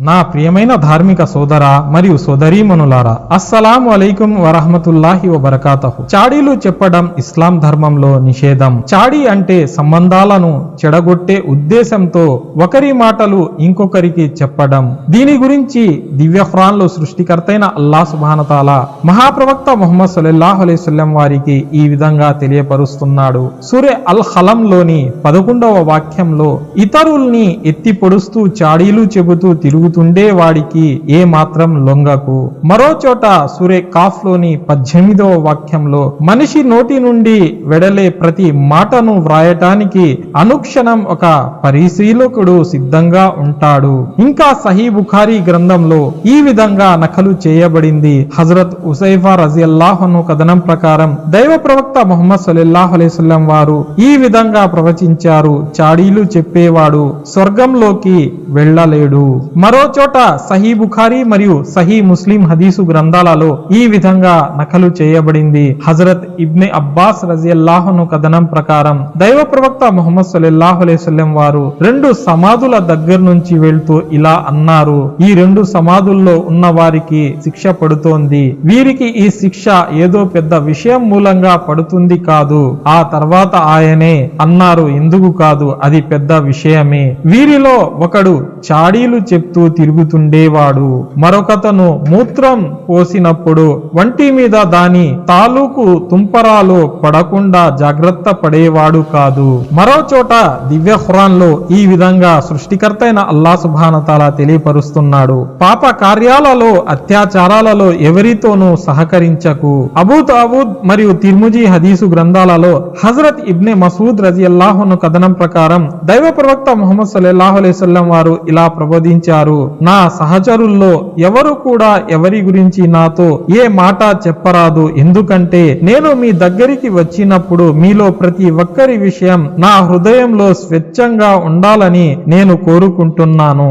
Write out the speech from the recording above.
నా ప్రియమైన ధార్మిక సోదర మరియు సోదరీమణులారా అస్సలాము అలైకుం వరహమతుల్లాహి వబరకాతహు. చాడీలు చెప్పడం ఇస్లాం ధర్మంలో నిషేధం. చాడీ అంటే సంబంధాలను చెడగొట్టే ఉద్దేశంతో ఒకరి మాటలు ఇంకొకరికి చెప్పడం. దీని గురించి దివ్య ఖురాన్లో సృష్టికర్తైన అల్లా సుబానతాల మహాప్రవక్త మొహమ్మద్ సల్లల్లాహు అలైస్లం వారికి ఈ విధంగా తెలియపరుస్తున్నాడు. సూర్య అల్ హలంలోని పదకొండవ వాక్యంలో ఇతరుల్ని ఎత్తి పొడుస్తూ చాడీలు చెబుతూ తిరుగు తిరుగుతుండే వాడికి ఏ మాత్రం లొంగకు. మరో చోట సూర్య కాఫ్లోని పద్దెనిమిదవ వాక్యంలో మనిషి నోటి నుండి వెడలే ప్రతి మాటను వ్రాయటానికి అనుక్షణం ఒక పరిశీలకుడు సిద్ధంగా ఉంటాడు. ఇంకా సహీ బుఖారీ గ్రంథంలో ఈ విధంగా నకలు చేయబడింది. హజరత్ ఉసైఫా రజియల్లాహను కథనం ప్రకారం దైవ ప్రవక్త మొహమ్మద్ సలీల్లాహు అలైస్లం వారు ఈ విధంగా ప్రవచించారు. చాడీలు చెప్పేవాడు స్వర్గంలోకి వెళ్ళలేడు. మరో చోట సహీ బుఖారీ మరియు సహీ ముస్లిం హదీసు గ్రంథాలలో ఈ విధంగా నకలు చేయబడింది. హజరత్ ఇబ్నె అబ్బాస్ రజియల్లాహను కథనం ప్రకారం దైవ ప్రవక్త మొహమ్మద్ సల్లల్లాహు అలైవల్లం వారు రెండు సమాధుల దగ్గర నుంచి వెళ్తూ ఇలా అన్నారు. ఈ రెండు సమాధుల్లో ఉన్న వారికి శిక్ష పడుతోంది. వీరికి ఈ శిక్ష ఏదో పెద్ద విషయం మూలంగా పడుతుంది కాదు. ఆ తర్వాత ఆయనే అన్నారు ఎందుకు కాదు? అది పెద్ద విషయమే. వీరిలో ఒకడు చాడీలు చెప్తూ తిరుగుతుండేవాడు. మరొకతను మూత్రం పోసినప్పుడు వంటి మీద దాని తాలూకు తుంపరాలు పడకుండా జాగ్రత్త పడేవాడు కాదు. మరో చోట దివ్య ఖురాన్లో ఈ విధంగా సృష్టికర్తైన అల్లా సుభానతాల తెలియపరుస్తున్నాడు. పాప కార్యాలలో అత్యాచారాలలో ఎవరితోనూ సహకరించకు. అబూత్ అబూద్ మరియు తిర్ముజీ హదీసు గ్రంథాలలో హజరత్ ఇబ్నె మసూద్ రజియల్లాహును కథనం ప్రకారం దైవ ప్రవక్త ముహమ్మద్ సల్లాహు అలైవల్లం వారు ఇలా ప్రబోధించారు. నా సహచరుల్లో ఎవరు కూడా ఎవరి గురించి నాతో ఏ మాట చెప్పరాదు. ఎందుకంటే నేను మీ దగ్గరికి వచ్చినప్పుడు మీలో ప్రతి ఒక్కరి విషయం నా హృదయంలో స్వచ్ఛంగా ఉండాలని నేను కోరుకుంటున్నాను.